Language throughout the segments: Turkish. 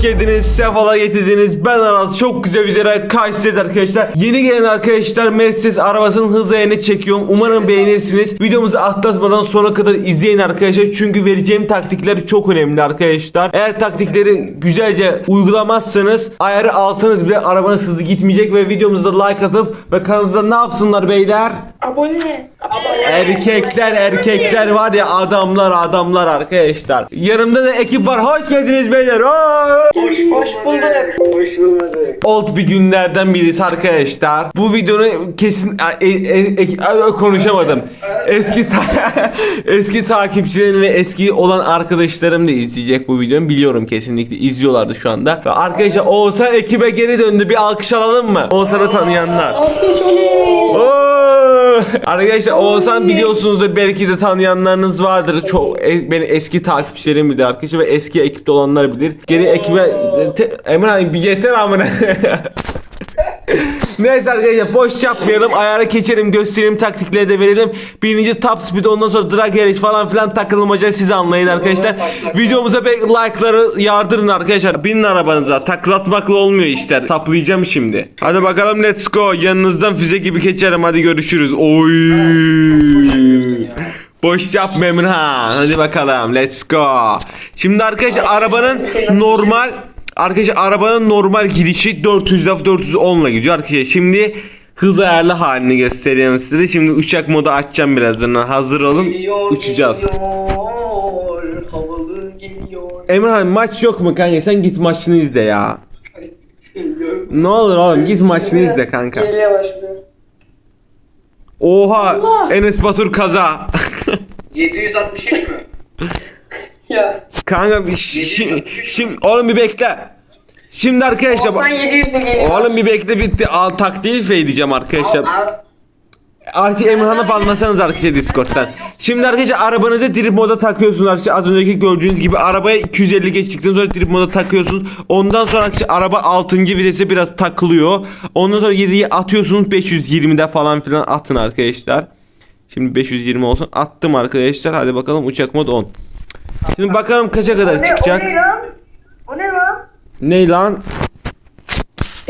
hoş geldiniz. Sefalar getirdiniz. Ben Aras. Çok güzel videolar karşınızdayız arkadaşlar. Yeni gelen arkadaşlar Mercedes arabasının hız ayarını çekiyorum. Umarım beğenirsiniz. Videomuzu atlatmadan sona kadar izleyin arkadaşlar. Çünkü vereceğim taktikler çok önemli arkadaşlar. Eğer taktikleri güzelce uygulamazsanız ayarı alsanız bile arabanız hızlı gitmeyecek ve videomuzda like atıp ve kanalımızda ne yapsınlar beyler? Abone. Erkekler erkekler var ya adamlar adamlar arkadaşlar. Yanımda da ekip var. Hoş geldiniz beyler. Oo! Hoş bulduk. Hoş bulmadık. Old bir günlerden birisi arkadaşlar. Bu videonu kesin e, e, e, konuşamadım. Eski ta- eski takipçilerim ve eski olan arkadaşlarım da izleyecek bu videoyu biliyorum kesinlikle izliyorlardı şu anda. Ve arkadaşlar Oğuzhan ekibe geri döndü. Bir alkış alalım mı? Oğuzhan'ı tanıyanlar. Alkış oley. Oo! Arkadaşlar Oğuzhan biliyorsunuzdur belki de tanıyanlarınız vardır. Çok e, benim eski takipçilerim bilir arkadaşlar ve eski ekipte olanlar bilir. Geri ekibe te, Emre abi bir yeter amına. Neyse arkadaşlar boş yapmayalım. Ayara geçelim göstereyim taktikleri de verelim. Birinci top speed ondan sonra drag yarış falan filan takılmaca siz anlayın arkadaşlar. Videomuza be like'ları yardırın arkadaşlar. Binin arabanıza. Taklatmakla olmuyor işler. Saplayacağım şimdi. Hadi bakalım let's go. Yanınızdan füze gibi geçerim hadi görüşürüz. Oy. Boş yapma Emirhan. Hadi bakalım. Let's go. Şimdi arkadaşlar arabanın normal arkadaşlar arabanın normal gidişi 400 laf 410 ile gidiyor arkadaşlar. Şimdi hız ayarlı halini göstereyim size. Şimdi uçak modu açacağım birazdan. Hazır olun. Uçacağız. Geliyor, havalı geliyor. Emirhan maç yok mu kanka? Sen git maçını izle ya. Ne olur oğlum git maçını izle kanka. Geriye başlıyor. Oha Enes Batur kaza. 763 mü? Ya. kanka şimdi şimdi oğlum bir bekle. Şimdi arkadaşlar Sen 700 de geliyor. Oğlum bir bekle bitti. Al taktiği söyleyeceğim arkadaşlar. Al, Artık Emirhan'a banlasanız arkadaşlar Discord'dan. Şimdi arkadaşlar arabanızı drip moda takıyorsunuz arkadaşlar. Az önceki gördüğünüz gibi arabaya 250 geçtikten sonra drip moda takıyorsunuz. Ondan sonra arkadaşlar araba 6. vitese biraz takılıyor. Ondan sonra 7'yi atıyorsunuz 520'de falan filan atın arkadaşlar. Şimdi 520 olsun. Attım arkadaşlar. Hadi bakalım uçak mod 10. Şimdi bakalım kaça kadar çıkacak. O ne lan? O ne lan? Ne lan?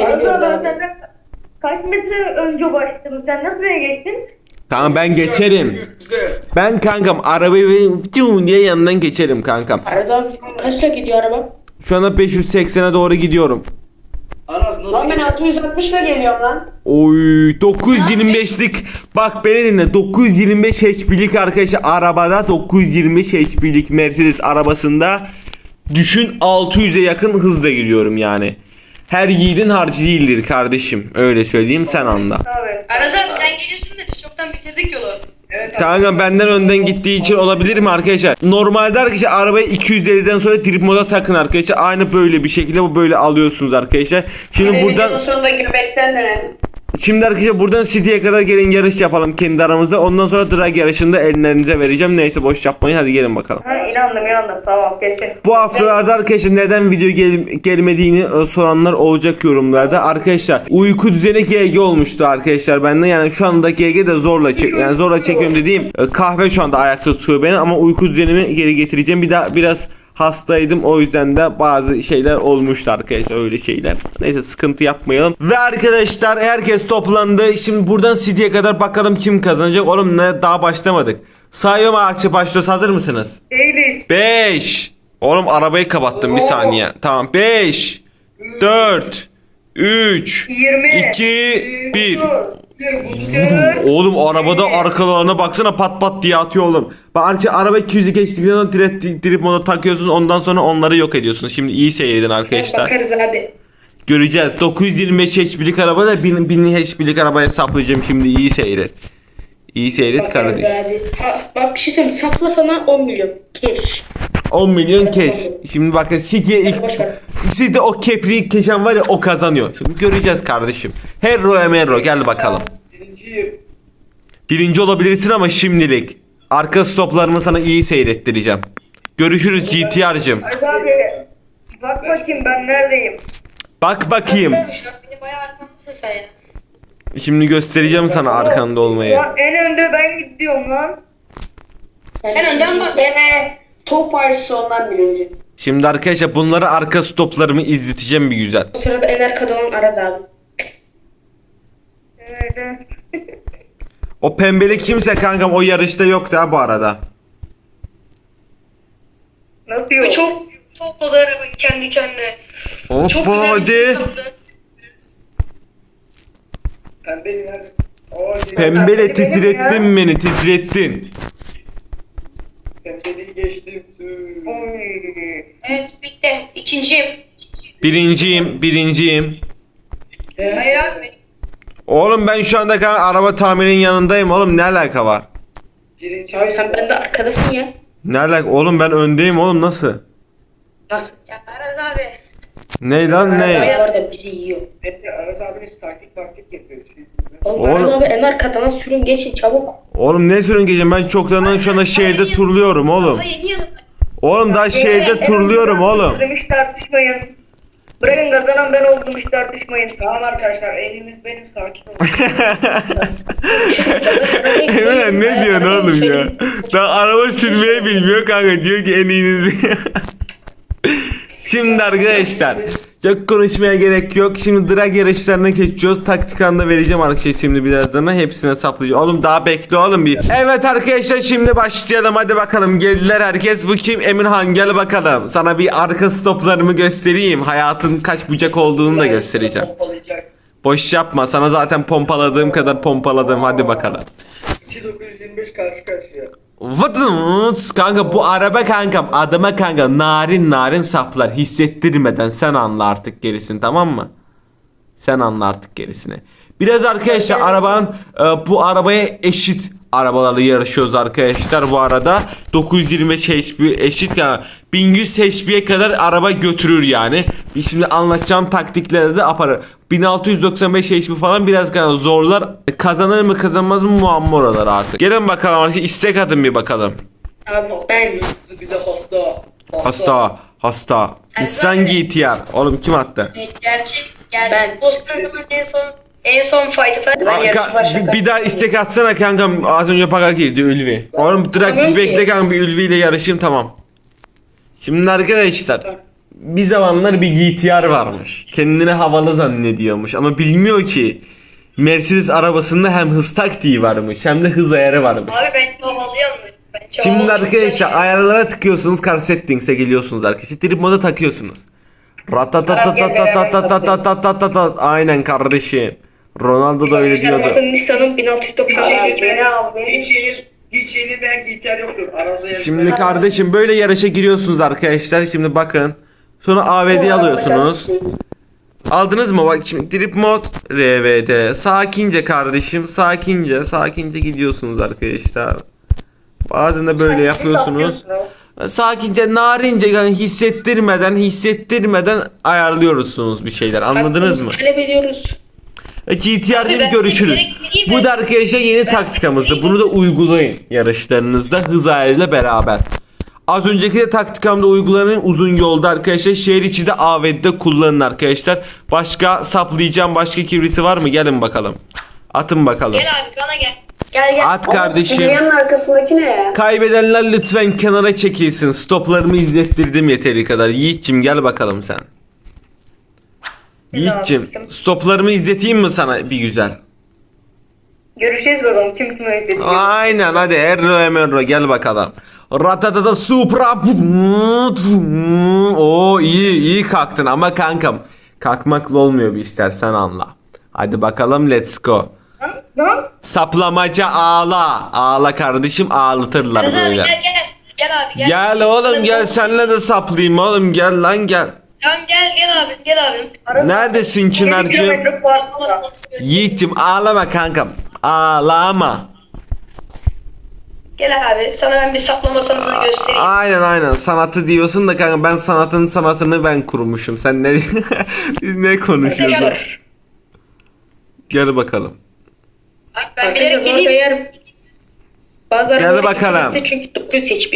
Arada ben senden kaç metre önce başladım. Sen nasıl buraya geçtin? Tamam ben geçerim. Güzel. Ben kankam arabayı ve tüm diye yanından geçerim kankam. Arada kaçla gidiyor araba? Şu anda 580'e doğru gidiyorum. Aras nasıl Lan ben geçer? 660 ile geliyorum lan. Oy 925'lik bak beni dinle 925 HP'lik arkadaşlar arabada 925 HP'lik Mercedes arabasında düşün 600'e yakın hızla gidiyorum yani. Her yiğidin harcı değildir kardeşim. Öyle söyleyeyim sen anla. Abi. Sen geliyorsun da biz çoktan bitirdik yolu. Evet, Kanka benden önden gittiği için olabilir mi arkadaşlar? Normalde arkadaşlar arabayı 250'den sonra trip moda takın arkadaşlar. Aynı böyle bir şekilde bu böyle alıyorsunuz arkadaşlar. Şimdi Benim buradan videonun sonunda göbekten dönelim. Şimdi arkadaşlar buradan City'ye kadar gelin yarış yapalım kendi aramızda. Ondan sonra drag yarışında ellerinize vereceğim. Neyse boş yapmayın hadi gelin bakalım. Ha inandım inandım. Tamam kesin. Bu haftalarda arkadaşlar neden video gel- gelmediğini e, soranlar olacak yorumlarda. Arkadaşlar uyku düzeni GG olmuştu arkadaşlar bende. Yani şu anda GG de zorla çek yani zorla çekiyorum dediğim e, kahve şu anda ayakta tutuyor beni ama uyku düzenimi geri getireceğim. Bir daha biraz hastaydım o yüzden de bazı şeyler olmuştu arkadaşlar öyle şeyler. Neyse sıkıntı yapmayalım. Ve arkadaşlar herkes toplandı. Şimdi buradan City'ye kadar bakalım kim kazanacak. Oğlum ne daha başlamadık. Sayıyorum arkadaşlar başlıyoruz. Hazır mısınız? Değiliz. 5 Oğlum arabayı kapattım bir saniye. Tamam 5 4 3 20. 2 1 Dört. Oğlum arabada arkalarına baksana pat pat diye atıyor oğlum. Bak arkadaşlar araba 200'ü geçtikten sonra direkt drip moda takıyorsunuz ondan sonra onları yok ediyorsunuz. Şimdi iyi seyredin arkadaşlar. Bakarız abi. Göreceğiz. 925 HP'lik araba da 1000, 1000 HP'lik arabaya saplayacağım şimdi iyi seyret. İyi seyret Bakarız kardeş. abi. Ha, bak bir şey söyleyeyim. Sapla sana 10 milyon. Keş. 10 milyon keş. Şimdi bakın City'ye ilk. Sizde o kepriği keşen var ya o kazanıyor. Şimdi göreceğiz kardeşim. Herro Emerro gel bakalım. Birinciyim. Birinci olabilirsin ama şimdilik. Arka stoplarımı sana iyi seyrettireceğim. Görüşürüz GTR'cım. Abi. Bak bakayım ben neredeyim. Bak bakayım. Beni bayağı sen. Şimdi göstereceğim sana arkanda olmayı. Lan en önde ben gidiyorum lan. Sen önden bak. Gene top faresi ondan birinci. Şimdi arkadaşlar bunları arka stoplarımı izleteceğim bir güzel. O sırada en arkada olan Aras abi. O pembeli kimse kankam o yarışta yok da bu arada. Nasıl yok? Çok topladı arabayı kendi kendine. Çok Hoppa güzel bir şey hadi. yaptı. Pembeli neredesin? Oo, Pembele titrettin beni titrettin. Pembeliyi geçtim. Tüh. Oy. Evet bitti. İkinciyim. Birinciyim birinciyim. Hayır abi. Oğlum ben şu anda kanka araba tamirinin yanındayım oğlum ne alaka var? Birinci Abi sen bende arkadasın ya. Ne alaka oğlum ben öndeyim oğlum nasıl? Nasıl? Ya Aras abi. Ne lan Aras abi ne? bu arada bizi yiyor. Bekle Aras abiniz taktik taktik yapıyor. Şey, Oğlum, Oğlum. Aras abi en arkadan sürün geçin çabuk. Oğlum ne sürün gece ben çoktan şu anda şehirde turluyorum oğlum. Oğlum daha şehirde turluyorum oğlum. Hiç tartışmayın. Bırakın kazanan ben oldum hiç tartışmayın. Tamam arkadaşlar eliniz benim sakin olun. Emre ne diyorsun oğlum ya? Daha araba sürmeyi bilmiyor kanka diyor ki en iyiniz Şimdi arkadaşlar çok konuşmaya gerek yok. Şimdi drag yarışlarına geçiyoruz. Taktik anda vereceğim arkadaşlar şimdi birazdan. Hepsine saplayacağım. Oğlum daha bekle oğlum bir. Evet arkadaşlar şimdi başlayalım. Hadi bakalım. Geldiler herkes. Bu kim? Emirhan gel bakalım. Sana bir arka stoplarımı göstereyim. Hayatın kaç bucak olduğunu da göstereceğim. Boş yapma. Sana zaten pompaladığım kadar pompaladım. Hadi bakalım. 2925 karşı karşıya. Vıtıt kanka bu araba kankam adama kanka narin narin saplar hissettirmeden sen anla artık gerisini tamam mı? Sen anla artık gerisini. Biraz arkadaşlar arabanın e, bu arabaya eşit arabalarla yarışıyoruz arkadaşlar bu arada 925 HP eşit yani 1100 HP'ye kadar araba götürür yani. Bir şimdi anlatacağım taktikleri de aparır. 1695 HP falan biraz zorlar. E, Kazanır mı kazanmaz mı muamma oralar artık. Gelin bakalım arkadaşlar istek atın bir bakalım. Ben Bir de hasta. Hasta hasta. Nissan GTR. Oğlum kim attı? Gerçek. Gerçek. Ben. Zaman en son en son fight atar. Ben yarısı Ka- başa bir, bir daha istek atsana kankam az önce paka girdi Ülvi. Oğlum direkt Tamam bir bekle kanka bir Ülvi ile yarışayım tamam. Şimdi arkadaşlar bir zamanlar bir GTR varmış. Kendini havalı zannediyormuş ama bilmiyor ki Mercedes arabasında hem hız taktiği varmış hem de hız ayarı varmış. Abi ben çok Şimdi arkadaşlar ayarlara tıkıyorsunuz car settings'e geliyorsunuz arkadaşlar. Trip moda takıyorsunuz. Ratatatatatatatatatatatatatat. Aynen kardeşim. Ronaldo da öyle diyordu. 1695 Hiç beni al Hiç yeni, hiç yeni ben gitar yoktur. Arazda yarışlar. Şimdi kardeşim böyle yarışa giriyorsunuz arkadaşlar. Şimdi bakın. Sonra AVD alıyorsunuz. Aldınız mı? Bak şimdi trip mod RVD. Sakince kardeşim. Sakince. Sakince gidiyorsunuz arkadaşlar. Bazen de böyle yapıyorsunuz. Sakince narince yani hissettirmeden hissettirmeden ayarlıyorsunuz bir şeyler. Anladınız mı? Talep ediyoruz. E, ben görüşürüz. Bu da arkadaşlar yeni taktikamızdı. Bunu da uygulayın yarışlarınızda hız ayarıyla beraber. Az önceki de taktikamda uygulanın uzun yolda arkadaşlar. Şehir içi de AVD'de kullanın arkadaşlar. Başka saplayacağım başka kibrisi var mı? Gelin bakalım. Atın bakalım. Gel abi bana gel. Gel gel. At kardeşim. Dünyanın arkasındaki ne ya? Kaybedenler lütfen kenara çekilsin. Stoplarımı izlettirdim yeteri kadar. Yiğit'cim gel bakalım sen. Yiğit'cim stoplarımı izleteyim mi sana bir güzel? Görüşeceğiz bakalım kim kime izledi. Aynen hadi Erro Emerro gel bakalım. Ratatata supra O iyi iyi kalktın ama kankam kalkmakla olmuyor bir işler sen anla. Hadi bakalım let's go. Saplamaca ağla. Ağla kardeşim ağlatırlar Aras abi böyle. gel gel. Gel abi gel. Gel oğlum gel senle de saplayayım oğlum gel lan gel. Tamam gel gel abi gel abi. Neredesin 7 Çınar'cığım? Yiğit'cim ağlama kankam. Ağlama. Gel abi sana ben bir saplama sanatını göstereyim. Aynen aynen sanatı diyorsun da kanka ben sanatın sanatını ben kurmuşum. Sen ne biz ne konuşuyoruz? Gel. Gel bakalım. Bak ben bilerek geleyim. bazı Gel bakalım. Çünkü 900 HP.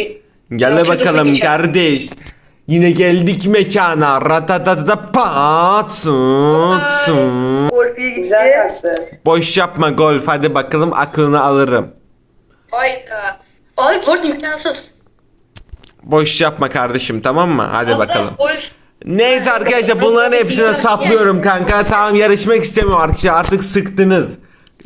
Gel bakalım kardeş. Yine geldik mekana. Ratatata pat. Golfiye gitti. Güzel kalktı. Boş yapma golf hadi bakalım aklını alırım. Hayda. Bu arada imkansız. boş yapma kardeşim tamam mı? Hadi bakalım. Oy. Neyse arkadaşlar bunların hepsine saplıyorum kanka. Tamam yarışmak istemiyorum arkadaşlar. Artık sıktınız.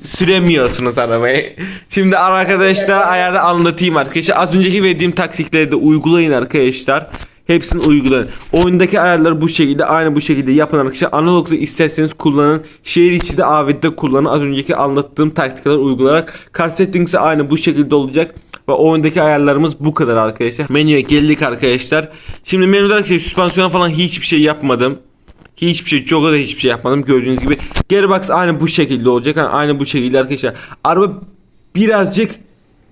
Süremiyorsunuz arabayı. Şimdi arkadaşlar ayarda anlatayım arkadaşlar. Az önceki verdiğim taktikleri de uygulayın arkadaşlar. Hepsini uygulayın. Oyundaki ayarları bu şekilde aynı bu şekilde yapın arkadaşlar. Analogda isterseniz kullanın. Şehir içi de AVD'de kullanın. Az önceki anlattığım taktikleri uygulayarak. Car settings aynı bu şekilde olacak. Ve oyundaki ayarlarımız bu kadar arkadaşlar. Menüye geldik arkadaşlar. Şimdi menüde arkadaşlar süspansiyon falan hiçbir şey yapmadım. Hiçbir şey çok da hiçbir şey yapmadım gördüğünüz gibi. Gearbox aynı bu şekilde olacak. Yani aynı bu şekilde arkadaşlar. Araba birazcık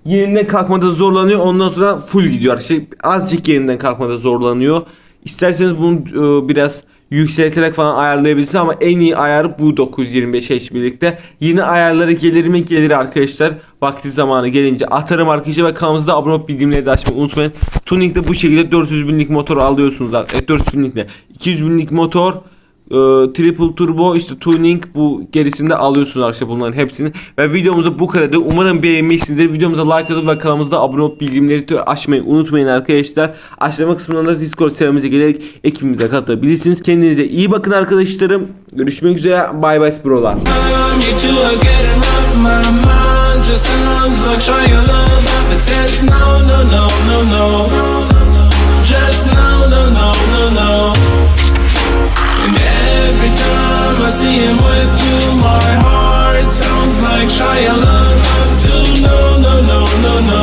yerinden kalkmada zorlanıyor. Ondan sonra full gidiyor arkadaşlar. Azıcık yerinden kalkmada zorlanıyor. İsterseniz bunu e, biraz yükselterek falan ayarlayabilirsiniz ama en iyi ayarı bu 925H birlikte. Yeni ayarları gelir mi gelir arkadaşlar. Vakti zamanı gelince atarım arkadaşlar ve kanalımıza abone olup bildirimleri de açmayı unutmayın. Tuning'de bu şekilde 400 binlik motor alıyorsunuz. Evet 400 binlikle 200 binlik motor e, triple turbo işte tuning bu gerisinde alıyorsunuz arkadaşlar bunların hepsini ve videomuzu bu kadar da umarım beğenmişsinizdir videomuza like atıp ve kanalımıza abone olup bildirimleri açmayı unutmayın arkadaşlar açıklama kısmından da discord serimize gelerek ekibimize katılabilirsiniz kendinize iyi bakın arkadaşlarım görüşmek üzere bye bye brolar. Just sounds like trying love a test. No, no, no, no, no. seeing with you, my heart sounds like Shia LaBeouf to know.